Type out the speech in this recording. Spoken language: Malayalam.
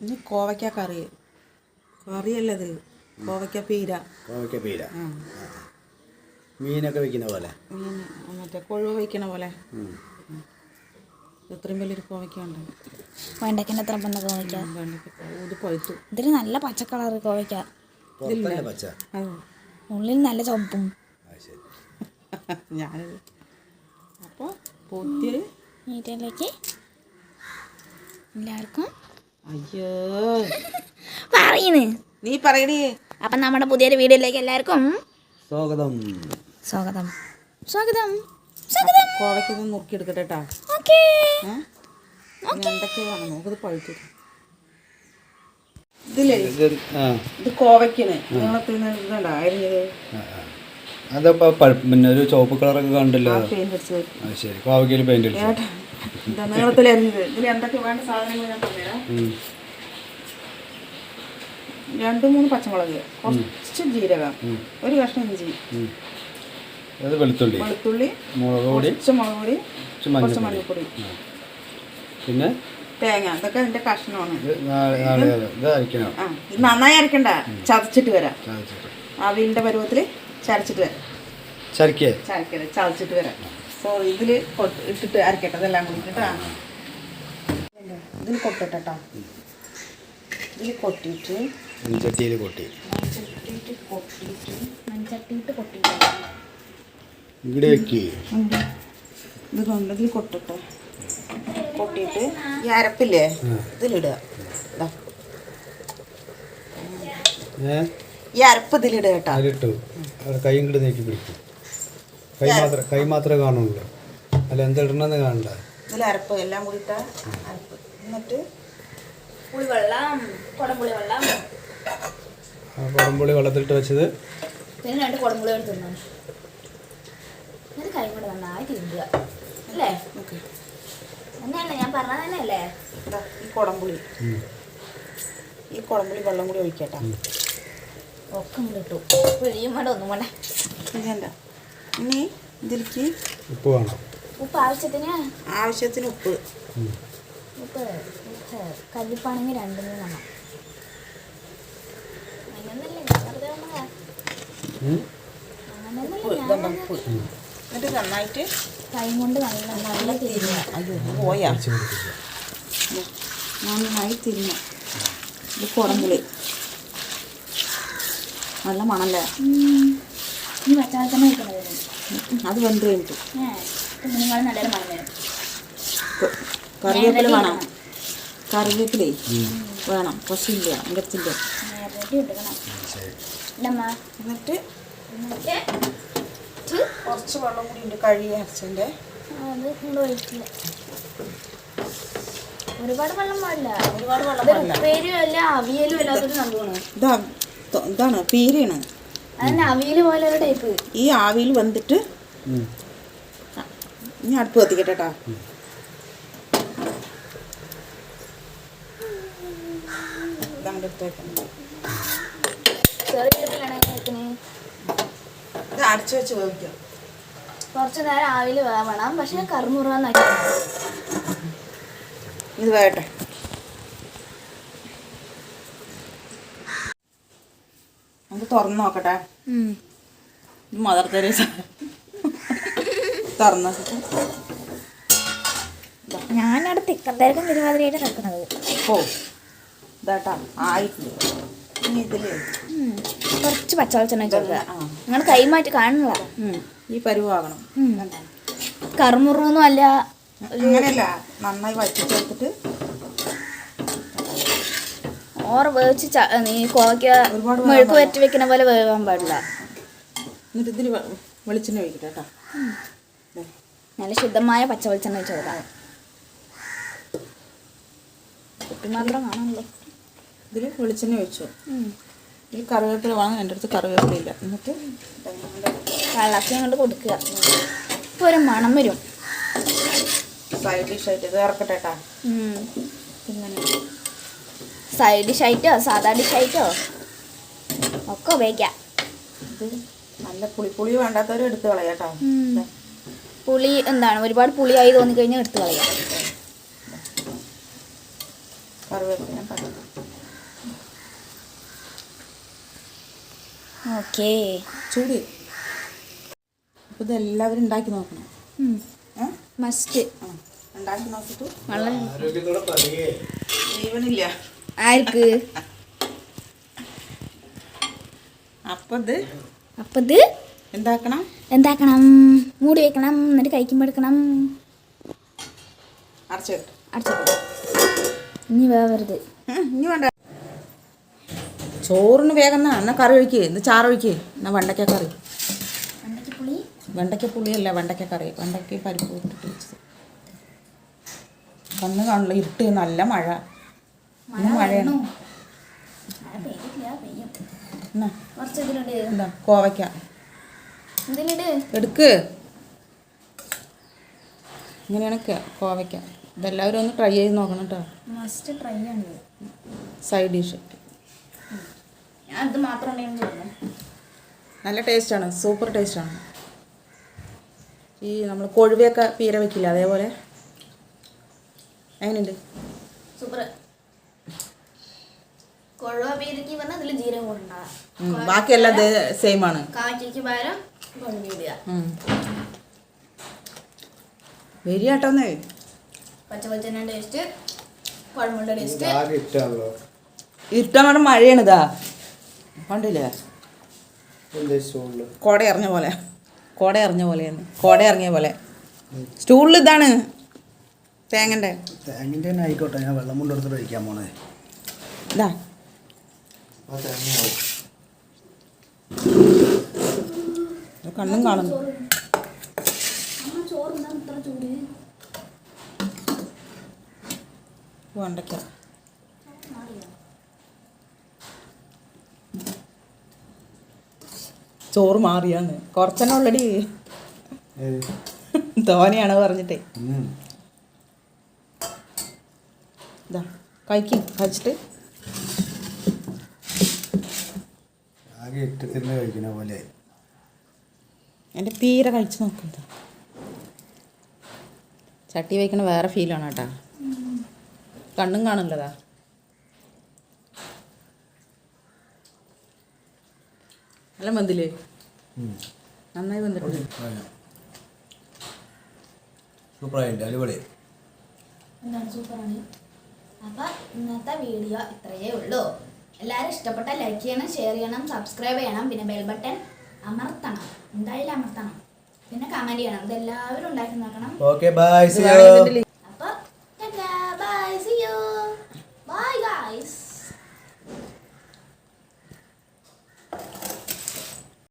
ഇനി കോവയ്ക്ക കറി. കറിയല്ലത് കോവയ്ക്ക പീര. കോവയ്ക്ക പീര. മീനൊക്കെ വെക്കുന്ന പോലെ. മീൻ മറ്റേ കൊഴുവ വയ്ക്കണ പോലെ. ഇത്രയും വലിയൊരു കോവയ്ക്ക ഉണ്ട്. വെണ്ടയ്ക്കന്റെ അത്ര പന്ന കോവയ്ക്ക. ഇത് പഴുത്തു. ഇതിന് നല്ല പച്ച കളർ കോവയ്ക്ക. പച്ച. ഉള്ളിൽ നല്ല ചുവപ്പും. ഞാൻ ഞാനത് അപ്പോൾ പൊത്തിയൊരു നീറ്റയിലേക്ക് എല്ലാവർക്കും അയ്യോ. പറയുന്നു നീ പറയണേ അപ്പൊ നമ്മുടെ പുതിയൊരു വീഡിയോയിലേക്ക് എല്ലാവർക്കും സ്വാഗതം. സ്വാഗതം. സ്വാഗതം. സ്വാഗതം. കോവയ്ക്ക ഒന്ന് നുറുക്കിയെടുക്കട്ടെ കേട്ടാ ഓക്കേ. എന്തൊക്കെയാണ് നോക്കത് ഇത് കോവയ്ക്കണ് അരിഞ്ഞത് പിന്നെ ഒരു ചുവപ്പ് കളറൊക്കെ കണ്ടല്ലോ. ശരി. കോവയ്ക്കയിൽ പെയിന്റ് അടിച്ചു എന്താ നീളത്തിൽ അരിഞ്ഞത് ഇതിൽ എന്തൊക്കെ വേണ്ട സാധനങ്ങൾ ഞാൻ പറഞ്ഞുതരാം. രണ്ട് മൂന്ന് പച്ചമുളക് കുറച്ച് ജീരകം ഒരു കഷ്ണം ഇഞ്ചി വെളുത്തുള്ളി വെളുത്തുള്ളി മുളക് പൊടി കുറച്ച് മുളക് പൊടി കുറച്ച് മഞ്ഞൾപ്പൊടി. പിന്നെ? തേങ്ങ ഇതൊക്കെ അതിന്റെ കഷ്ണമാണ്. ആ ഇത് നന്നായി അരക്കണ്ട ചതച്ചിട്ട് വരാം. അവിലിന്റെ പരുവത്തിൽ ചരച്ചിട്ട് വരാം. ചതച്ചിട്ട് വരാം. സോ ഇതിൽ ഇട്ടിട്ട് അരക്കട്ടെ. ഇതെല്ലാം കൂടി ഇട്ടിട്ടാ. ഇതിൽ കൊട്ടിട്ടോ. ഇതിൽ കൊട്ടിയിട്ട് മൺചട്ടിയിൽ കൊട്ടി. മൺചട്ടിയിട്ട് കൊട്ടിയിട്ട് മൺചട്ടിയിട്ട് കൊട്ടി ഇവിടെ ഇത് കൊണ്ട് ഇതിൽ കൊട്ടിട്ട്. കൊട്ടിയിട്ട് ഈ അരപ്പില്ലേ? ഇതിലിടുക. ഈ അരപ്പ് ഇതിലിടുക കേട്ടോ. അതിലിട്ടു. അവിടെ കൈ ഇങ്ങോട്ട് നീക്കി പിടിക്കും. കൈ മാത്രം കൈ മാത്രമേ കാണുള്ളൂ അല്ല എന്തിടണമെന്ന് കാണണ്ട. ഇതിൽ അരപ്പ് എല്ലാം കൂടിട്ട അരപ്പ്. എന്നിട്ട്? പുളിവെള്ളം കുടംപുളി വെള്ളം. ആ കുടംപുളി വെള്ളത്തിലിട്ട് വെച്ചത്. പിന്നെ രണ്ട് കുടംപുളി എടുത്ത് തിന്നു എന്നിട്ട് കൈ കൊണ്ട് നന്നായി തിരുമ്പുക. അല്ലേ? ഓക്കെ. തന്നെയല്ലേ ഞാൻ പറഞ്ഞത് തന്നെയല്ലേ? ഈ കുടംപുളി. ഈ കുടംപുളി വെള്ളം കൂടി ഒഴിക്കട്ടെ. ഒക്കെ ഇട്ടു. പിഴിയും വേണ്ട ഒന്നും വേണ്ട. ഇതല്ല ഇനി ഇതിലേക്ക് ഉപ്പ് വേണം. ഉപ്പ് ആവശ്യത്തിന്? ആവശ്യത്തിന് ഉപ്പ്. ഉപ്പ് കല്ലിപ്പാണെങ്കിൽ രണ്ടു മൂന്നെണ്ണം. എന്നിട്ട് നന്നായിട്ട് കൈ കൊണ്ട് നല്ല നല്ല തിരിഞ്ഞ. അയ്യോ പോയാ. നന്നായി തിരിഞ്ഞ. ഇത് കുടംപുളി നല്ല മണല്ലേ? ഈ വച്ചാൽ തന്നെ അത് വെന്ത് കഴിഞ്ഞിട്ട്. നിങ്ങൾ നല്ലൊരു മണം വരും ക- കറിവേപ്പില വേണം. കറിവേപ്പിലേ? വേണം. കുറച്ചില്ല എന്നിട്ട്? എന്നിട്ട്? കുറച്ച് വെള്ളം കൂടി ഉണ്ട് കഴുകി അരച്ചതിന്റെ. അത് കൊണ്ട് ഒഴിക്കില്ല ഒരുപാട് വെള്ളം പാടില്ല. ഒരുപാട് വെള്ളം ഉപ്പേരിയും അല്ല അവിയലും അല്ലാത്തൊരു സംഭവമാണ്. ഇതാണ് പീരയാണ്. അതന്നെ അവിയൽ പോലെ ഒരു ടൈപ്പ് ഈ ആവിയിൽ വന്നിട്ട്. ഇനി അടുപ്പ് കത്തിക്കട്ടെ കേട്ടോ അടച്ചു വെച്ച് വേവിക്കാം. കുറച്ച് നേരം ആവിൽ വേവണം. പക്ഷെ കറുമുറാന്നാക്കി ഇത് വേട്ടെ നമുക്ക് തുറന്ന് നോക്കട്ടെ. Mother Teresa. തുറന്ന് ഞാനവിടെ തിക്കന്തേരക്കും തിരുവാതിരയായിട്ട് നിൽക്കുന്നത് ഓ ഇതാട്ടാ. ആയിട്ടില്ല ഇനി ഇതിൽ. കുറച്ച് പച്ചവെളിച്ചെണ്ണ വെച്ചോക്കുക ആ. നിങ്ങൾ കൈമാറ്റി കാണുന്നില്ല. ഈ പരുവാകണം കറുമുറൊന്നും അല്ല. അങ്ങനെയല്ല. നന്നായി വറ്റിച്ചെടുത്തിട്ട് ഓർ വേവിച്ച് നീ കോവയ്ക്ക മെഴുക്ക് വരട്ടി വെക്കുന്ന പോലെ വേവാൻ പാടില്ല. എന്നിട്ട് ഇതിൽ വെളിച്ചെണ്ണ ഒഴിക്കട്ടെ കേട്ടോ. നല്ല ശുദ്ധമായ പച്ച വെളിച്ചെണ്ണ വെച്ച് കൊടുക്കാം കുട്ടി മാത്രം കാണാമല്ലോ ഇതിൽ വെളിച്ചെണ്ണ ഒഴിച്ചു. ഈ കറിവേപ്പില വേണം എന്റെ അടുത്ത് കറിവേപ്പില ഇല്ല. എന്നിട്ട് വെള്ളത്തിൽ അങ്ങോട്ട് കൊടുക്കുക. ഇപ്പോൾ ഒരു മണം വരും. സൈഡ് ഡിഷായിട്ട് ഇത് ഇറക്കട്ടെ കേട്ടാ. ഇങ്ങനെ. സൈഡ് ഡിഷായിട്ടോ സാധാ ഡിഷായിട്ടോ ഒക്കെ ഉപയോഗിക്കാം. നല്ല നല്ല പുളിപ്പുളി വേണ്ടാത്തവരും എടുത്ത് കളയാട്ടോ. പുളി എന്താണ്? ഒരുപാട് പുളിയായി തോന്നിക്കഴിഞ്ഞാൽ എടുത്ത് കളയാം. ഓക്കേ. ചൂട്. ഉണ്ടാക്കി നോക്കണം. മസ്റ്റ് ഉണ്ടാക്കി നോക്കിയിട്ട് വളരെ ജീവനില്ല. ആർക്ക്? അപ്പത്. ഇത് അപ്പം ഇത് എന്താക്കണം? എന്താക്കണം? മൂടി വെക്കണം എന്നിട്ട് കഴിക്കുമ്പോൾ എടുക്കണം. ഇനി വേവരുത്. ഇനി വേണ്ട. ചോറിന് വേഗം എന്നാ എന്നാ കറി ഒഴിക്കേ. ഇന്ന് ചാറ് ഒഴിക്കേ. എന്നാ വെണ്ടയ്ക്ക കറി. പുളി വെണ്ടയ്ക്ക പുളിയല്ല വെണ്ടയ്ക്ക കറി. വെണ്ടയ്ക്ക പരിപ്പ് ഇട്ടിട്ട് വെച്ചത്. കണ്ണ് കാണില്ല ഇട്ട് നല്ല മഴ. ഇന്ന് മഴയാണ്. എന്താ കോവയ്ക്ക? എടുക്ക്. ഇങ്ങനെയാണ് കോവയ്ക്ക. ഇതെല്ലാവരും ഒന്ന് ട്രൈ ചെയ്ത് നോക്കണം കേട്ടോ മസ്റ്റ് ട്രൈ ആണ്. സൈഡ് ഡിഷ് മാത്രം സൂപ്പർ തോന്നുന്നു. നല്ല ടേസ്റ്റാണ് സൂപ്പർ ടേസ്റ്റാണ് ഈ നമ്മൾ കൊഴുവയൊക്കെ പീര വെക്കില്ല അതേപോലെ? എങ്ങനെയുണ്ട്? സൂപ്പർ കൊഴുവ പേരിക്ക് പറഞ്ഞാൽ അതിൽ ജീരകം കൊണ്ടുണ്ടാകാം ബാക്കിയെല്ലാം സെയിം ആണ്. കാച്ചിക്ക് പകരം കൊഴുവ ഇടുക വരികട്ടോന്നേ പച്ച വെളിച്ചെണ്ണ ടേസ്റ്റ് കുഴമ്പുള്ള ടേസ്റ്റ് ഇരുട്ടങ്ങോട്ട് മഴയാണ് ഇതാ. കണ്ടില്ലേ? കോട ഇറങ്ങിയ പോലെ. കോട ഇറങ്ങിയ പോലെയാണ്. കോട ഇറങ്ങിയ പോലെ. സ്റ്റൂളിൽ ഇതാണ് തേങ്ങന്റെ തേങ്ങന്റെ തന്നെ ആയിക്കോട്ടെ. ഞാൻ വെള്ളം കൊണ്ടെടുത്തിട്ട് കഴിക്കാൻ പോണേ. ഇത്. കണ്ണും കാണുന്നു. ചോറ് മാറിയാന്ന്. കുറച്ചെണ്ണ ഉള്ളടി. തോനെയാണ് പറഞ്ഞിട്ടേ. ഇതാ കഴിക്കും കഴിച്ചിട്ട്. ആകെ ഇട്ടത്തിന് കഴിക്കുന്ന പോലെ. എന്റെ പീര കഴിച്ച് നോക്കുന്നത് ചട്ടി വയ്ക്കണ വേറെ ഫീലാണ് കേട്ടാ. കണ്ണും കാണില്ലതാ നല്ല മന്തിലേ നന്നായി വന്നിട്ടുണ്ട് സൂപ്പറായിട്ട് അടിപൊളി. എന്താണ് സൂപ്പറാണ്? അപ്പം ഇന്നത്തെ വീഡിയോ ഇത്രയേ ഉള്ളൂ. എല്ലാവരും ഇഷ്ടപ്പെട്ട ലൈക്ക് ചെയ്യണം ഷെയർ ചെയ്യണം സബ്സ്ക്രൈബ് ചെയ്യണം പിന്നെ ബെൽ ബട്ടൺ അമർത്തണം. എന്തായാലും അമർത്തണം. പിന്നെ കമന്റ് ചെയ്യണം. ഇതെല്ലാവരും ഉണ്ടാക്കി നോക്കണം. Okay bye